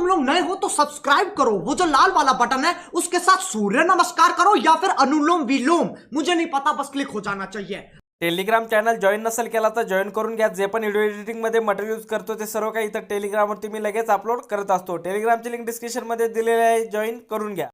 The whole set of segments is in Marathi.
तुम लोग नए हो तो सब्सक्राइब करो। वो जो लाल वाला बटन है उसके साथ सूर्य नमस्कार करो या फिर अनुलोम विलोम। मुझे नहीं पता बस क्लिक हो जाना चाहिए। टेलिग्राम चॅनल जॉईन नसेल केला तर जॉईन करून घ्या. जे पण व्हिडिओ एडिटिंगमध्ये मटेरियल यूज करतो ते सर्व काही इथं टेलिग्रामवरती मी लगेच अपलोड करत असतो. टेलिग्रामची लिंक डिस्क्रिप्शनमध्ये दिलेली आहे. जॉईन करून घ्या.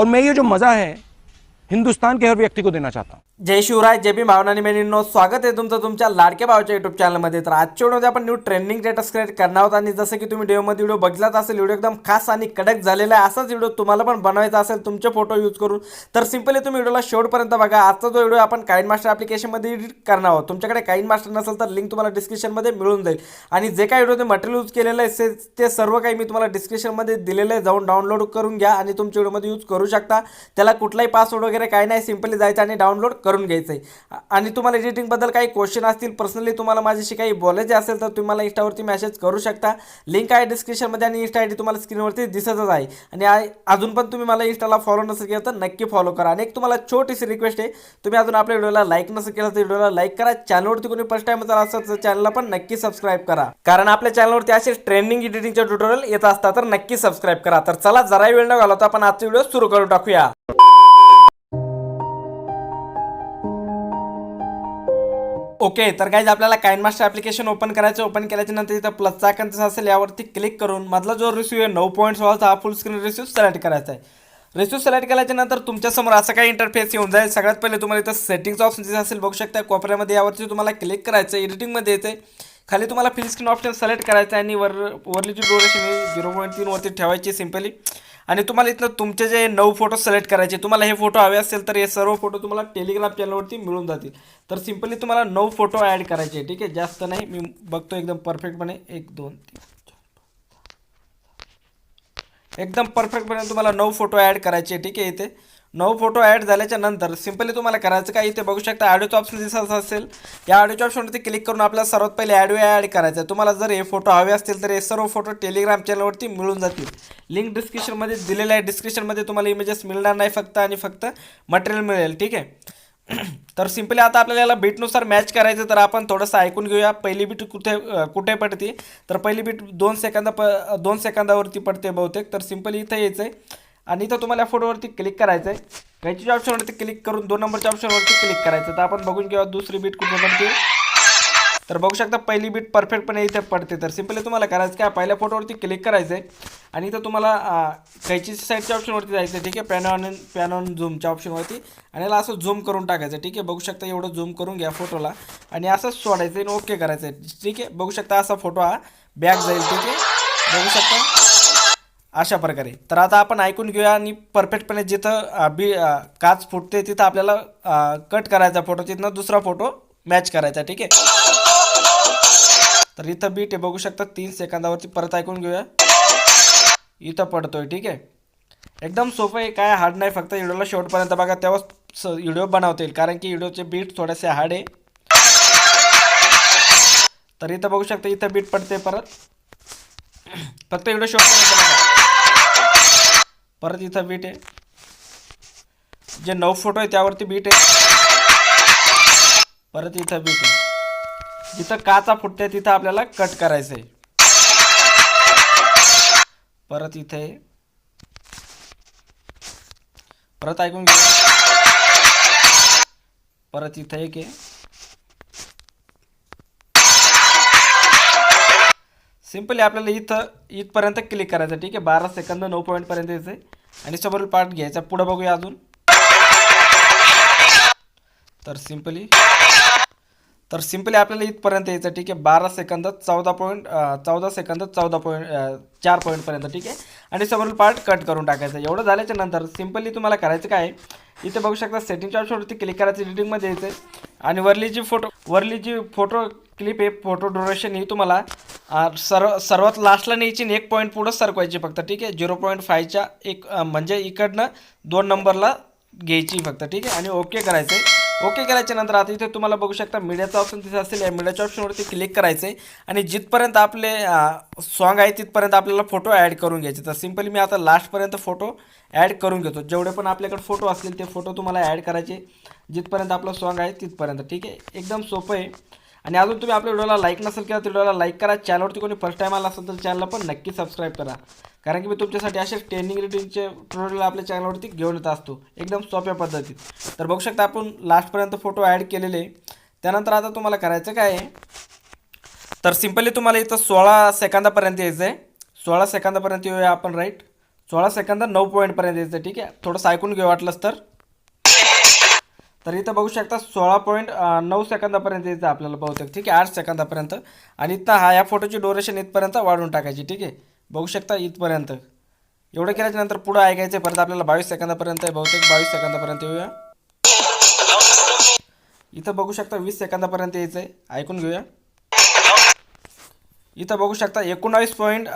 और मैं ये जो मज़ा है हिंदुस्तान के हर व्यक्ति को देना चाहता हूँ। जय शिवराय जय भी भावनानी बहिणींनो स्वागत आहे तुमचं तुमच्या लाडक्या भावाच्या युट्यूब चॅनलमध्ये तर आजच्या व्हिडिओमध्ये आपण न्यू ट्रेंडिंग स्टेटस क्रिएट करणार आहोत आणि जसं की तुम्ही व्हिडिओमध्ये व्हिडिओ बघितलाच असेल व्हिडिओ एकदम खास आणि कडक झालेला आहे असाच व्हिडिओ तुम्हाला पण बनवायचा असेल तुमचे फोटो यूज करून. तर सिम्पली तुम्ही व्हिडिओला शेवटपर्यंत बघा. आजचा जो व्हिडिओ आपण काइन मास्टर ॲप्लिकेशनमध्ये एडिट करणार आहोत. तुमच्याकडे काइन मास्टर नसेल तर लिंक तुम्हाला डिस्क्रिप्शनमध्ये मिळून जाईल. आणि जे काही व्हिडिओ मटेरियल यूज केलेलं आहे ते- ते सर्व काही मी तुम्हाला डिस्क्रिप्शनमध्ये दिलेलं आहे. जाऊन डाउनलोड करून घ्या आणि तुमच्या व्हिडिओमध्ये यूज करू शकता. त्याला कुठलाही पासवर्ड वगैरे काय नाही सिम्पली जायचं आणि डाउनलोड करून घ्यायचं आहे आणि तुम्हाला एडिटिंगबद्दल काही क्वेश्चन असतील पर्सनली तुम्हाला माझ्याशी काही बोलायचे असेल तर तुम्ही मला इंस्टावरती मेसेज करू शकता. लिंक आहे डिस्क्रिप्शनमध्ये आणि इंस्टा आय डी तुम्हाला स्क्रीनवरती दिसतच आहे. आणि अजून पण तुम्ही मला इंस्टाला फॉलो नसेल केलं तर नक्की फॉलो करा. आणि एक तुम्हाला छोटीशी रिक्वेस्ट आहे तुम्ही अजून आपल्या व्हिडिओला लाईक नसेल केलं तर व्हिडिओला लाईक करा. चॅनलवरती कोणी फर्स्ट टाइम जर असेल तर चॅनलला पण नक्की सबस्क्राईब करा. कारण आपल्या चॅनलवरती असे ट्रेंडिंग एडिटिंगचे ट्युटोरियल येत असतात तर नक्की सबस्क्राईब करा. तर चला जरा वेळ न घालवता आपण आजचा व्हिडिओ सुरू करून टाकूया. ओके तर काय आपल्याला काइन मास्टर ॲप्लिकेशन ओपन करायचं ओपन केल्याच्यानंतर इथं प्लसचा आयकन जसा असेल यावरती क्लिक करून मधला जो रिस्यू आहे नऊ पॉईंट सोळाचा हा फुल स्क्रीन रिस्यू सिलेक्ट करायचा आहे. रिस्यू सिलेक्ट केल्याच्यानंतर तुमच्यासमोर असं काही इंटरफेस येऊन जाईल. सगळ्यात पहिले तुम्हाला इथं सेटिंग्स ऑप्शन जे असेल बघू शकता कोपऱ्यामध्ये यावरती तुम्हाला क्लिक करायचं आहे एडिटिंगमध्ये येते खाली तुम्हाला फिल स्क्रीन ऑप्शन सिलेक्ट करायचं आहे आणि वर वरली जी डोरेशन आहे झिरो पॉईंट तीनवरती ठेवायची सिम्पली आणि तुम्हाला इथनं तुमचे जे नऊ फोटो सिलेक्ट करायचे तुम्हाला हे फोटो हवे असेल तर हे सर्व फोटो तुम्हाला टेलिग्राम चॅनलवरती मिळून जातील तर सिम्पली तुम्हाला नऊ फोटो ॲड करायचे ठीक आहे जास्त नाही मी बघतो एकदम परफेक्टपणे एक दोन तीन एकदम परफेक्टपणे तुम्हाला नऊ फोटो ॲड करायचे ठीक आहे इथे नऊ फोटो ॲड झाल्याच्यानंतर सिम्पली तुम्हाला करायचं काय इथे बघू शकता ॲडिओचं ऑप्शन दिसत असेल. या ऑडिओच्या ऑप्शनवरती क्लिक करून आपल्याला सर्वात पहिले ॲडिओ ॲड करायचं. आहे तुम्हाला जर हे फोटो हवे असतील तर हे सर्व फोटो टेलिग्राम चॅनलवरती मिळून जातील. लिंक डिस्क्रिप्शनमध्ये दिलेलं आहे. डिस्क्रिप्शनमध्ये तुम्हाला इमेजेस मिळणार नाही फक्त आणि फक्त मटेरियल मिळेल. ठीक आहे? तर सिम्पली आता आपल्याला याला बीटनुसार मॅच करायचं तर आपण थोडंसं ऐकून घेऊया. पहिली बीट कुठे कुठे पडते? तर पहिली बीट दोन सेकंदा प दोन सेकंदावरती पडते बहुतेक. तर सिम्पली इथं यायचं आहे आणि इथं तुम्हाला या फोटोवरती क्लिक करायचं आहे काहीच्या ऑप्शनवरती क्लिक करून दोन नंबरच्या ऑप्शनवरती क्लिक करायचं. तर आपण बघून घेऊया दुसरी बीट कुठे पडते तर बघू शकता पहिली बीट परफेक्टपणे इथे पडते. तर सिम्पली तुम्हाला करायचं काय पहिल्या फोटोवरती क्लिक करायचं आहे आणि इथं तुम्हाला कैची साईडच्या ऑप्शनवरती जायचं आहे ठीक आहे पॅन ऑन पॅन ऑन झूमच्या ऑप्शनवरती आणि याला असं झूम करून टाकायचं ठीक आहे बघू शकता एवढं झूम करून घ्या फोटोला आणि असंच सोडायचं आणि ओके करायचं आहे ठीक आहे बघू शकता असा फोटो हा बॅक जाईल. ठीक आहे बघू शकता. अशा प्रकारे. तर आता आपण ऐकून घेऊया आणि परफेक्टपणे जिथं बी काच फुटते तिथं आपल्याला कट करायचा फोटो तिथनं दुसरा फोटो मॅच करायचा ठीक आहे? तर इथं बीट आहे बघू शकता तीन सेकंदावरती परत ऐकून घेऊया. इथं पडतोय ठीक आहे? एकदम सोपं आहे काय हार्ड नाही फक्त व्हिडिओला शेवटपर्यंत बघा तेव्हाच व्हिडिओ बनवता येईल. कारण की व्हिडिओचे बीट थोडेसे हार्ड आहे. तर इथं बघू शकता इथं बीट पडते परत. फक्त व्हिडिओ शेवटपर्यंत बघा. परत इथं बीट आहे. जे नऊ फोटो आहे त्यावरती बीट आहे. परत इथं बीट आहे. जिथं काचा फुटते तिथं आपल्याला कट करायचं आहे. परत इथे परत ऐकून घ्या. परत इथं एक आहे. सिम्पली आपल्याला इथं इथपर्यंत क्लिक करायचं. ठीक आहे? बारा सेकंद नऊ पॉईंटपर्यंत यायचं आहे आणि समोरील पार्ट घ्यायचा. पुढं बघूया अजून. तर सिम्पली तर सिम्पली आपल्याला इथपर्यंत यायचं. ठीक आहे? बारा सेकंद चौदा पॉईंट चौदा सेकंद चौदा पॉईंट चार पॉईंटपर्यंत ठीक आहे? आणि समोरील पार्ट कट करून टाकायचं. एवढं झाल्याच्यानंतर सिम्पली तुम्हाला करायचं काय इथे बघू शकता सेटिंगच्या ऑप्शनवरती क्लिक करायचं एडिटिंगमध्ये यायचं आणि वरली जी फोटो वरली जी फोटो क्लिप आहे फोटो ड्युरेशन ही तुम्हाला सर्व सर्वात लास्टला न्यायची आणि एक पॉईंट पुढं सरकवायची फक्त ठीक आहे? झिरो पॉईंट फायच्या एक म्हणजे इकडनं दोन नंबरला घ्यायची फक्त ठीक आहे? आणि ओके करायचं आहे ओके करायच्यानंतर नंतर आता इथे तुम्हाला बघू शकता मीडियाचा ऑप्शन तिथे असेल या मीडियाच्या ऑप्शनवरती क्लिक करायचं आहे आणि जिथपर्यंत आपले सॉन्ग आहे तिथपर्यंत आपल्याला फोटो ॲड करून घ्यायचे. तर सिम्पली मी आता लास्टपर्यंत फोटो ॲड करून घेतो. जेवढे पण आपल्याकडे फोटो असतील ते फोटो तुम्हाला ॲड करायचे. जिथपर्यंत आपलं सॉन्ग आहे तिथपर्यंत ठीक आहे? एकदम सोपं आहे. आणि अजून तुम्ही आपल्या व्हिडिओला लाईक नसेल केला तर व्हिडिओला लाईक करा. चॅनलवरती कोणी फर्स्ट टाईम आला असेल तर चॅनलला पण नक्की सबस्क्राईब करा. कारण की मी तुमच्यासाठी असे ट्रेनिंग रिटिंगचे ट्युटोरियल आपल्या चॅनलवरती घेऊन येत असतो. एकदम सोप्या पद्धतीत. तर बघू शकता आपण लास्टपर्यंत फोटो ॲड केलेले. त्यानंतर आता तुम्हाला करायचं काय आहे? तर सिम्पली तुम्हाला इथं सोळा सेकंदापर्यंत यायचं आहे सोळा सेकंदापर्यंत येऊया आपण राईट सोळा सेकंद नऊ पॉईंटपर्यंत यायचं ठीक आहे? थोडंसं ऐकून घेऊ वाटलंच तर. तर इथं बघू शकता सोळा पॉईंट नऊ सेकंदापर्यंत येतं आपल्याला बहुतेक ठीक आहे आठ सेकंदापर्यंत. आणि इथं हा या फोटोची डोरेशन इथपर्यंत वाढवून टाकायची ठीक आहे. बघू शकता इथपर्यंत. एवढं केल्याच्यानंतर पुढं ऐकायचं आहे परत आपल्याला बावीस सेकंदापर्यंत आहे बहुतेक बावीस सेकंदापर्यंत येऊया. इथं बघू शकता वीस सेकंदापर्यंत यायचं आहे ऐकून घेऊया. इथं बघू शकता एकोणावीस पॉईंट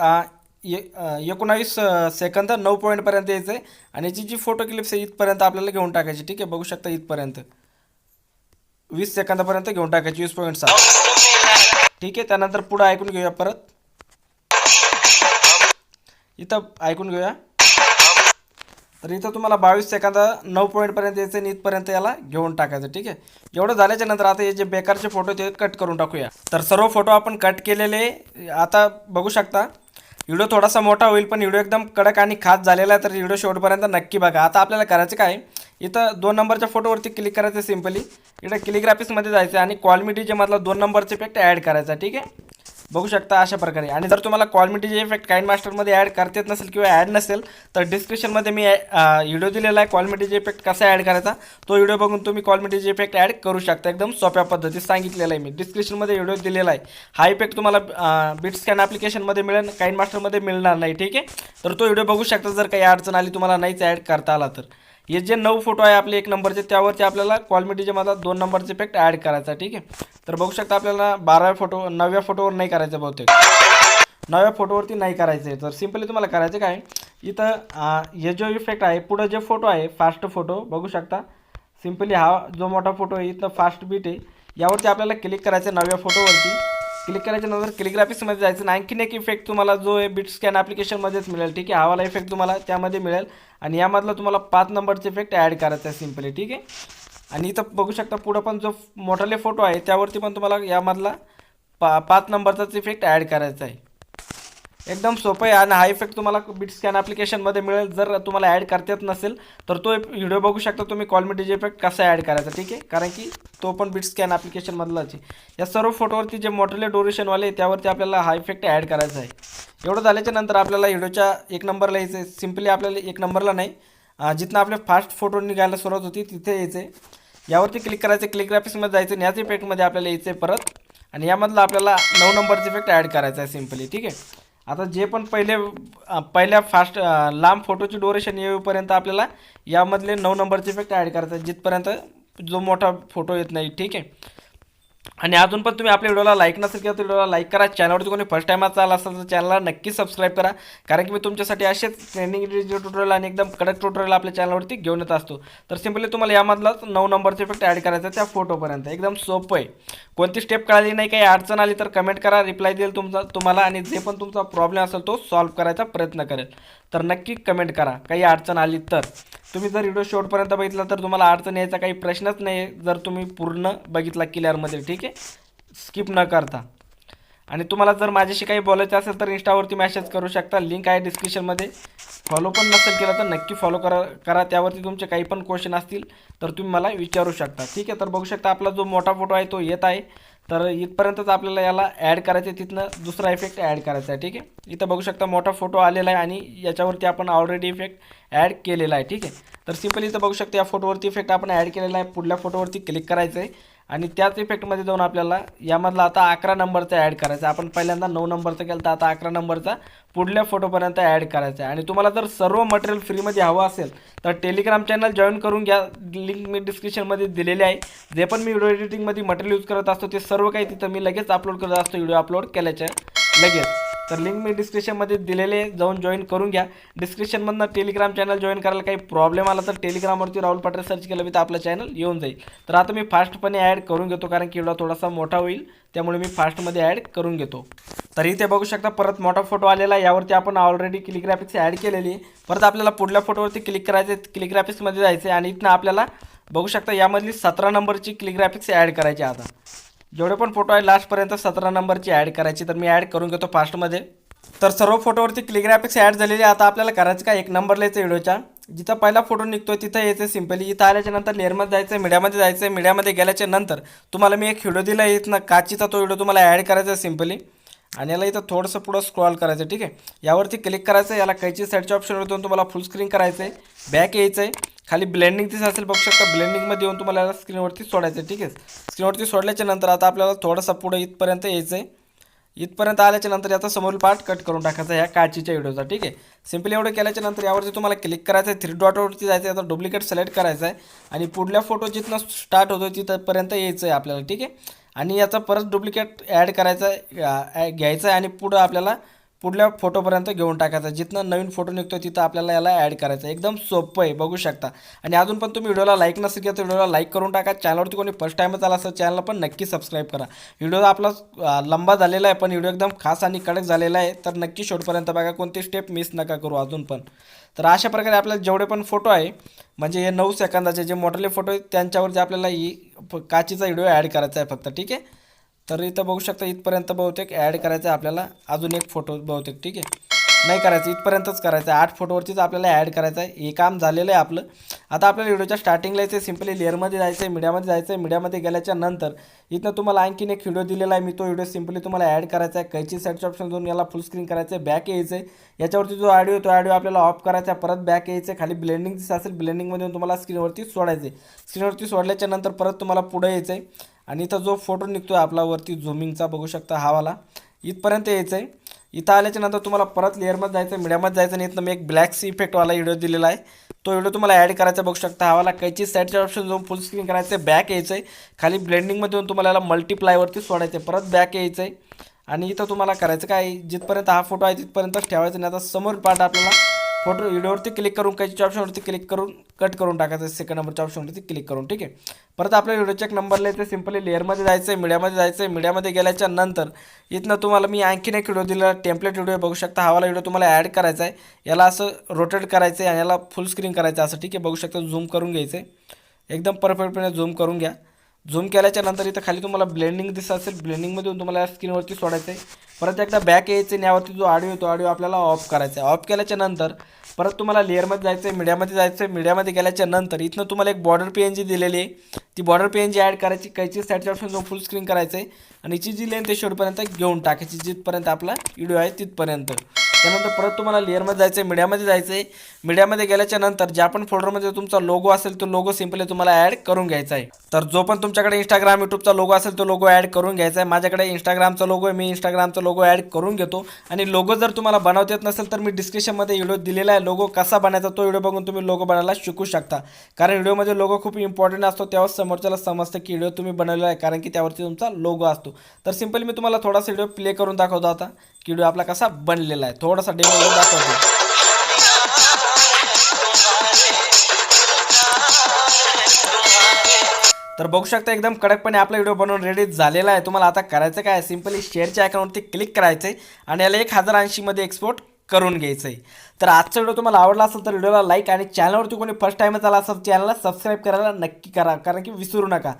एकोणावीस सेकंद नऊ पॉईंटपर्यंत यायचं आहे आणि याची जी फोटो क्लिप्स आहे इथपर्यंत आपल्याला घेऊन टाकायची ठीक आहे? बघू शकता इथपर्यंत. वीस सेकंदापर्यंत घेऊन टाकायची वीस पॉईंट सात. ठीक आहे? त्यानंतर पुढं ऐकून घेऊया परत. इथं ऐकून घेऊया. तर इथं तुम्हाला बावीस सेकंद नऊ पॉईंटपर्यंत यायचं आणि इथपर्यंत याला घेऊन टाकायचं ठीक आहे? एवढं झाल्याच्यानंतर आता हे जे बेकारचे फोटो ते कट करून टाकूया. तर सर्व फोटो आपण कट केलेले आता बघू शकता व्हिडिओ थोडासा मोठा होईल पण व्हिडिओ एकदम कडक आणि खास झालेला आहे तर व्हिडिओ शेवटपर्यंत नक्की बघा. आता आपल्याला करायचं काय? इथं दोन नंबरच्या फोटोवरती क्लिक करायचं सिम्पली इथं क्लिग्राफिक्समध्ये जायचं आणि क्वालिटीचे जे मधला दोन नंबरचे इफेक्ट ॲड करायचा ठीक आहे? बघू शकता अशा प्रकारे. आणि जर तुम्हाला कॉलमिटीचे इफेक्ट काइन मास्टरमध्ये ॲड करता येत नसेल किंवा ॲड नसेल तर डिस्क्रिप्शनमध्ये मी व्हिडिओ दिलेला आहे कॉलमिटीचे इफेक्ट कसा ॲड करायचा तो व्हिडिओ बघून तुम्ही कॉलमिटीचे इफेक्ट ॲड करू शकता. एकदम सोप्या पद्धतीत सांगितलेलं आहे मी. डिस्क्रिप्शनमध्ये व्हिडिओ दिलेला आहे. हा इफेक्ट तुम्हाला बिट स्कॅन ॲप्लिकेशनमध्ये मिळेल काइन मास्टरमध्ये मिळणार नाही. ठीक आहे? तर तो व्हिडिओ बघू शकता जर काही अडचण आली तुम्हाला नाहीच ॲड करता आला तर. हे जे नऊ फोटो आहे आपले एक नंबरचे त्यावरती आपल्याला क्वालिटीचे माझा दोन नंबरचे इफेक्ट ॲड करायचा ठीक आहे? तर बघू शकता आपल्याला बाराव्या फोटो नवव्या फोटोवर नाही करायचं बहुतेक. नव्या फोटोवरती नाही करायचं आहे. तर सिम्पली तुम्हाला करायचं काय इथं हे जो इफेक्ट आहे पुढं जे फोटो आहे फास्ट फोटो बघू शकता. सिम्पली हा जो मोठा फोटो आहे इथं फास्ट बीट आहे. यावरती आपल्याला क्लिक करायचं आहे नव्या फोटोवरती क्लिक करायच्या नंतर क्लिग्राफिक्समध्ये जायचं. आणखीन एक इफेक्ट तुम्हाला जो आहे बिट स्कॅन ॲप्लिकेशनमध्येच मिळेल ठीक आहे? हवाला इफेक्ट तुम्हाला त्यामध्ये मिळेल. आणि यामधला तुम्हाला पाच नंबरचे इफेक्ट ॲड करायचा आहे सिम्पली ठीक आहे? आणि इथं बघू शकता पुढं पण जो मोठाले फोटो आहे त्यावरती पण तुम्हाला यामधला पा पाच नंबरचाच इफेक्ट ॲड करायचा आहे. एकदम सोपं आहे. आणि हा इफेक्ट तुम्हाला बिट स्कॅन ॲप्लिकेशनमध्ये मिळेल. जर तुम्हाला ॲड करता येत नसेल तर तो व्हिडिओ बघू शकता तुम्ही कॉलमिटीचे इफेक्ट कसा ॲड करायचा ठीक आहे? कारण की तो पण बीट स्कॅन ॲप्लिकेशनमधलाच आहे. या सर्व फोटोवरती जे मोठले ड्युरेशनवाले त्यावरती आपल्याला हा इफेक्ट ॲड करायचा आहे. एवढं झाल्याच्यानंतर आपल्याला व्हिडिओच्या एक नंबरला यायचं आहे सिम्पली आपल्याला एक नंबरला नाही. जिथनं आपले फास्ट फोटो निघायला सुरुवात होती तिथे यायचं आहे यावरती क्लिक करायचं क्लिक ग्राफिक्समध्ये जायचं आणि याच इफेक्टमध्ये आपल्याला यायचं आहे परत. आणि यामधलं आपल्याला नऊ नंबरचा इफेक्ट ॲड करायचा आहे सिम्पली ठीक आहे? आता जे पण पहिले पहिल्या फास्ट लांब फोटोची डोरेशन येईपर्यंत आपल्याला यामधले नऊ नंबरचे इफेक्ट ॲड करायचा जिथपर्यंत जो मोठा फोटो येत नाही ठीक आहे? आणि अजून पण तुम्ही आपल्या व्हिडिओला लाईक नसेल किंवा व्हिडिओला लाईक करा. चॅनलवरती कोणी फर्स्ट टाईम आला असेल तर चॅनलला नक्की सबस्क्राईब करा. कारण की मी तुमच्यासाठी असेच ट्रेनिंग ट्युटोरियल आणि एकदम कडक ट्युटोरियल आपल्या चॅनलवरती घेऊन येत असतो. तर सिम्पली तुम्हाला यामधलाच नऊ नंबरचे इफेक्ट ॲड करायचा आहे त्या फोटोपर्यंत एकदम सोपं आहे. कोणती स्टेप कळाली नाही काही अडचण आली तर कमेंट करा रिप्लाय देईल तुमचा तुम्हाला आणि जे पण तुमचा प्रॉब्लेम असेल तो सॉल्व्ह करायचा प्रयत्न करेल. तर नक्की कमेंट करा. काही अडचण आली तर. तुम्ही जर व्हिडिओ शेवटपर्यंत बघितला तर तुम्हाला अडचण यायचा काही प्रश्नच नाही. आहे जर तुम्ही पूर्ण बघितला क्लिअरमध्ये ठीक आहे? स्किप न करता. आणि तुम्हाला जर माझ्याशी काही बोलायचं असेल तर इंस्टावरती मेसेज करू शकता. लिंक आहे डिस्क्रिप्शनमध्ये फॉलो पण नसेल केलं तर नक्की फॉलो करा करा. त्यावरती तुमचे काही पण क्वेश्चन असतील तर तुम्ही मला विचारू शकता. ठीक आहे? तर बघू शकता आपला जो मोठा फोटो आहे तो येत आहे. तर इथपर्यंतच आपल्याला याला ॲड करायचं आहे तिथनं दुसरा इफेक्ट ॲड करायचा आहे ठीक आहे? इथं बघू शकता मोठा फोटो आलेला आहे आणि याच्यावरती आपण ऑलरेडी इफेक्ट ॲड केलेला आहे ठीक आहे? तर सिम्पली इथं बघू शकता या फोटोवरती इफेक्ट आपण ॲड केलेला आहे. पुढल्या फोटोवरती क्लिक करायचं आहे आणि त्याच इफेक्टमध्ये जाऊन आपल्याला यामधला आता अकरा नंबरचा ॲड करायचा. आहे. आपण पहिल्यांदा नऊ नंबरचा केलं तर आता अकरा नंबरचा. पुढल्या फोटोपर्यंत ॲड करायचा आहे. आणि तुम्हाला जर सर्व मटेरियल फ्रीमध्ये हवं असेल तर टेलिग्राम चॅनल जॉईन करून घ्या. लिंक मी डिस्क्रिप्शनमध्ये दिलेले आहे. जे पण मी व्हिडिओ एडिटिंगमध्ये मटेरियल यूज करत असतो ते सर्व काही तिथं मी लगेच अपलोड करत असतो व्हिडिओ अपलोड केल्याच्या लगेच. तर लिंक मी डिस्क्रिप्शनमध्ये दिलेले जाऊन जॉईन करून घ्या. डिस्क्रिप्शनमधनं टेलिग्राम चॅनल जॉईन करायला काही प्रॉब्लेम आला तर टेलिग्रामवरती राहुल पाटील सर्च केलं मी तर आपलं चॅनल येऊन जाईल. तर आता मी फास्टपणे ॲड करून घेतो कारण की एवढा थोडासा मोठा होईल. त्यामुळे मी फास्टमध्ये ॲड करून घेतो. तर इथे बघू शकता परत मोठा फोटो आलेला यावरती आपण ऑलरेडी क्लिकग्राफिक्स ॲड केलेली परत आपल्याला पुढल्या फोटोवरती क्लिक करायचे क्लिकग्राफिक्समध्ये जायचे जायचं आहे. आणि इथनं आपल्याला बघू शकता यामधली सतरा नंबरची क्लिकग्राफिक्स ॲड करायची आता. जेवढे पण फोटो आहे लास्टपर्यंत सतरा नंबरची ॲड करायची तर मी ॲड करून घेतो फास्टमध्ये तर सर्व फोटोवरती क्लिग्राफिक्स ॲड झालेली आता आपल्याला करायचं काय? एक नंबरला लिहायचं व्हिडिओच्या. जिथं पहिला फोटो निघतो तिथं यायचं सिम्पली इथं आल्याच्यानंतर लेअरमध्ये जायचं मीडियामध्ये जायचं मीडियामध्ये गेल्याच्यानंतर तुम्हाला मी एक व्हिडिओ दिला येत इथनं काचीचा तो व्हिडिओ तुम्हाला ॲड करायचा आहे सिम्पली आणि याला इथं थोडंसं पुढं स्क्रॉल करायचं ठीक आहे? यावरती क्लिक करायचं आहे याला कैची साईडच्या ऑप्शनवर येऊन तुम्हाला फुल स्क्रीन करायचं आहे बॅक यायचं आहे खाली ब्लेंडिंग दिसत असेल बघू शकता ब्लेंडिंगमध्ये येऊन तुम्हाला याला स्क्रीनवरती सोडायचं आहे ठीक आहे? स्क्रीनवरती सोडल्याच्या नंतर आता आपल्याला थोडंसं पुढं इथपर्यंत यायचं आहे इथपर्यंत आल्याच्यानंतर याचा समोरील पार्ट कट करून टाकायचा ह्या काचीच्या व्हिडिओचा ठीक आहे? सिम्पली एवढं केल्याच्यानंतर यावरती तुम्हाला क्लिक करायचं आहे थ्री डॉटवरती जायचं आहे आता डुप्लिकेट सिलेक्ट करायचं आहे आणि पुढल्या फोटो जिथनं स्टार्ट होतो तिथंपर्यंत यायचं आहे आपल्याला ठीक आहे? आणि याचा परत डुप्लिकेट ॲड करायचा आहे घ्यायचा आहे आणि पुढं आपल्याला पुढल्या फोटोपर्यंत घेऊन टाकायचा. जिथनं नवीन फोटो निघतो तिथं आपल्याला याला ॲड करायचं. आहे. एकदम सोपं आहे बघू शकता. आणि अजून पण तुम्ही व्हिडिओला लाईक नसेल केलं तर व्हिडिओला लाईक करून टाका. चॅनलवरती कोणी फर्स्ट टाईमच आला असेल चॅनलला पण नक्की सबस्क्राईब करा. व्हिडिओ आपला लंबा झालेला आहे पण व्हिडिओ एकदम खास आणि कडक झालेला आहे. तर नक्की शेवटपर्यंत बघा कोणते स्टेप मिस नका करू अजून पण. तर अशा प्रकारे आपल्याला जेवढे पण फोटो आहे म्हणजे हे नऊ सेकंदाचे जे मोठले फोटो आहेत त्यांच्यावरती आपल्याला ही काचीचा व्हिडिओ ॲड करायचा आहे फक्त ठीक आहे? तर इथं बघू शकता इथपर्यंत बहुतेक ॲड करायचं आहे आपल्याला. अजून एक फोटो बहुतेक ठीक आहे. नाही करायचं इथपर्यंतच करायचं. आहे आठ फोटोवरतीच आपल्याला ॲड करायचं आहे. हे काम झालेलं आहे आपलं. आता आपल्याला व्हिडिओच्या स्टार्टिंगला यायचं सिम्पली लेअरमध्ये जायचं आहे मीडियामध्ये जायचं आहे मीडियामध्ये गेल्याच्यानंतर इथनं तुम्हाला आणखीन एक व्हिडिओ दिलेला आहे. मी तो व्हिडिओ सिम्पली तुम्हाला ॲड करायचा आहे. कैची साईडच्या ऑप्शन जाऊन याला फुल स्क्रीन करायचं आहे बॅक यायचं आहे याच्यावरती जो ऑडिओ तो ऑडिओ आपल्याला ऑफ करायचा आहे. परत बॅक यायचं आहे खाली ब्लेंडिंग दिसत असेल ब्लेंडिंगमध्ये तुम्हाला स्क्रीनवरती सोडायचं आहे स्क्रीनवरती सोडल्याच्या नंतर परत तुम्हाला पुढं यायचं आहे आणि इथं जो फोटो निघतो आहे आपला वरती झुमिंगचा बघू शकता हावाला इथपर्यंत यायचं आहे इथं आल्याच्यानंतर तुम्हाला परत लेअरमध्ये जायचं मीडियामध्ये जायचं आणि इथं मी एक ब्लॅक्सी इफेक्टवाला व्हिडिओ दिलेला आहे. तो व्हिडिओ तुम्हाला ॲड करायचा बघू शकता. हवाला कैची साईडच्या ऑप्शन जाऊन फुल स्क्रीन करायचं आहे बॅक यायचं आहे खाली ब्लेंडिंगमध्ये येऊन तुम्हाला याला मल्टिप्लायवरती सोडायचं आहे परत बॅक यायचं आहे आणि इथं तुम्हाला करायचं काय जिथपर्यंत हा फोटो आहे तिथपर्यंतच ठेवायचं. नाही आता समोर पार्ट आपल्याला फोटो व्हिडिओवरती क्लिक करून कैच्या ऑप्शनवरती क्लिक करून कट करून टाकायचं सेकंड नंबरच्या ऑप्शनवरती क्लिक करून ठीक आहे? परत आपल्या व्हिडिओच्या एक नंबरला येते सिम्पली लेअरमध्ये जायचं आहे मीडियामध्ये जायचं आहे मीडियामध्ये गेल्याच्यानंतर इथनं तुम्हाला मी आणखीन एक व्हिडिओ दिला टेम्पलेट व्हिडिओ बघू शकता. हवाला व्हिडिओ तुम्हाला ॲड करायचा आहे. याला असं रोटेट करायचं आहे आणि याला फुल स्क्रीन करायचं आहे असं ठीक आहे? बघू शकता झूम करून घ्यायचं आहे एकदम परफेक्टपणे झूम करून घ्या. झूम केल्याच्यानंतर इथं खाली तुम्हाला ब्लेंडिंग दिसत असेल. ब्लेंडिंगमध्ये येऊन तुम्हाला स्क्रीनवरती सोडायचं आहे परत एकदा बॅक यायचं आणि यावरती जो ऑडिओ येतो तो ऑडिओ आपल्याला ऑफ करायचा आहे ऑफ केल्याच्यानंतर परत तुम्हाला लेअरमध्ये जायचं आहे मीडियामध्ये जायचं आहे मीडियामध्ये गेल्याच्यानंतर इथनं तुम्हाला एक बॉर्डर पी एन जी दिलेली आहे. ती border P N G add करायची कैची साईडच्या ऑप्शन जो फुल स्क्रीन करायचं आहे आणि हिची जी लेंथ ते शेवटपर्यंत घेऊन टाकायची जिथपर्यंत आपला व्हिडिओ आहे तिथपर्यंत. त्यानंतर परत तुम्हाला लेअरमध्ये जायचं आहे मीडियामध्ये जायचं आहे मीडियामध्ये गेल्याच्यानंतर ज्या पण फोल्डरमध्ये तुमचा लोगो असेल तो लोगो सिम्पली तुम्हाला ॲड करून घ्यायचा आहे तर जो पण तुमच्याकडे इंस्टाग्राम यूट्यूबचा लोगो असेल तो लोगो ॲड करून घ्यायचा आहे माझ्याकडे इंस्टाग्रामचा लोगो आहे मी इंस्टाग्रामचा लोगो ॲड करून घेतो. आणि लोगो जर तुम्हाला बनवता येत नसेल तर मी डिस्क्रिप्शनमध्ये व्हिडिओ दिलेला आहे लोगो कसा बनायचा तो व्हिडिओ बघून तुम्ही लोगो बनायला शिकू शकता. कारण व्हिडिओमध्ये लोगो खूप इम्पॉर्टंट असतो तेव्हा समोरच्याला समजतं की व्हिडिओ तुम्ही बनवलेला आहे कारण की त्यावरती तुमचा लोगो असतो. तर सिम्पली मी तुम्हाला थोडासा व्हिडिओ प्ले करून दाखवतो आता. किडू आपला कसा बनलेला आहे. थोडासा डेमो दाखवतो. तर बघू शकता एकदम कडकपणे आपला व्हिडिओ बनवून रेडी झालेला आहे. तुम्हाला आता करायचं काय? सिम्पली शेअरच्या अकाउंटवरती क्लिक करायचं आहे आणि याला एक हजार ऐंशीमध्ये एक्सपोर्ट करून घ्यायचं आहे तर आजचा व्हिडिओ तुम्हाला आवडला असेल तर व्हिडिओला लाईक आणि चॅनलवरती कोणी फर्स्ट टाईमच आला असेल चॅनलला सबस्क्राईब करायला नक्की करा. कारण की विसरू नका.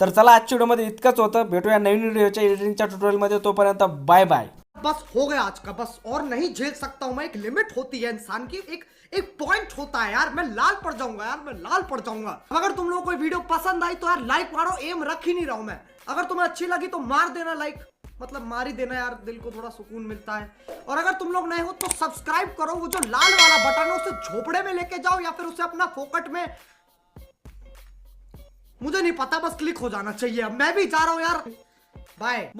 तर चला आजच्या व्हिडिओमध्ये इतकंच होतं. भेटूया नवीन व्हिडिओच्या एडिटिंगच्या ट्युटोरियलमध्ये तोपर्यंत बाय बाय बस हो गया आज का, बस और नहीं झेल सकता हूँ मैं। एक लिमिट होती है इंसान की, एक एक पॉइंट होता है यार। मैं लाल पड़ जाऊँगा यार, मैं लाल पड़ जाऊँगा। अगर तुम लोग कोई वीडियो पसंद आई तो यार लाइक मारो एम रख ही नहीं रहा हूँ मैं। अगर तुम्हें अच्छी लगी तो मार देना लाइक मतलब मार ही देना यार, दिल को थोड़ा सुकून मिलता है। और अगर तुम लोग नए हो तो सब्सक्राइब करो, वो जो लाल वाला बटन है उसे झोपड़े में लेके जाओ या फिर उसे अपना फोकट में। मुझे नहीं पता, बस क्लिक हो जाना चाहिए। मैं भी जा रहा हूँ यार। बाय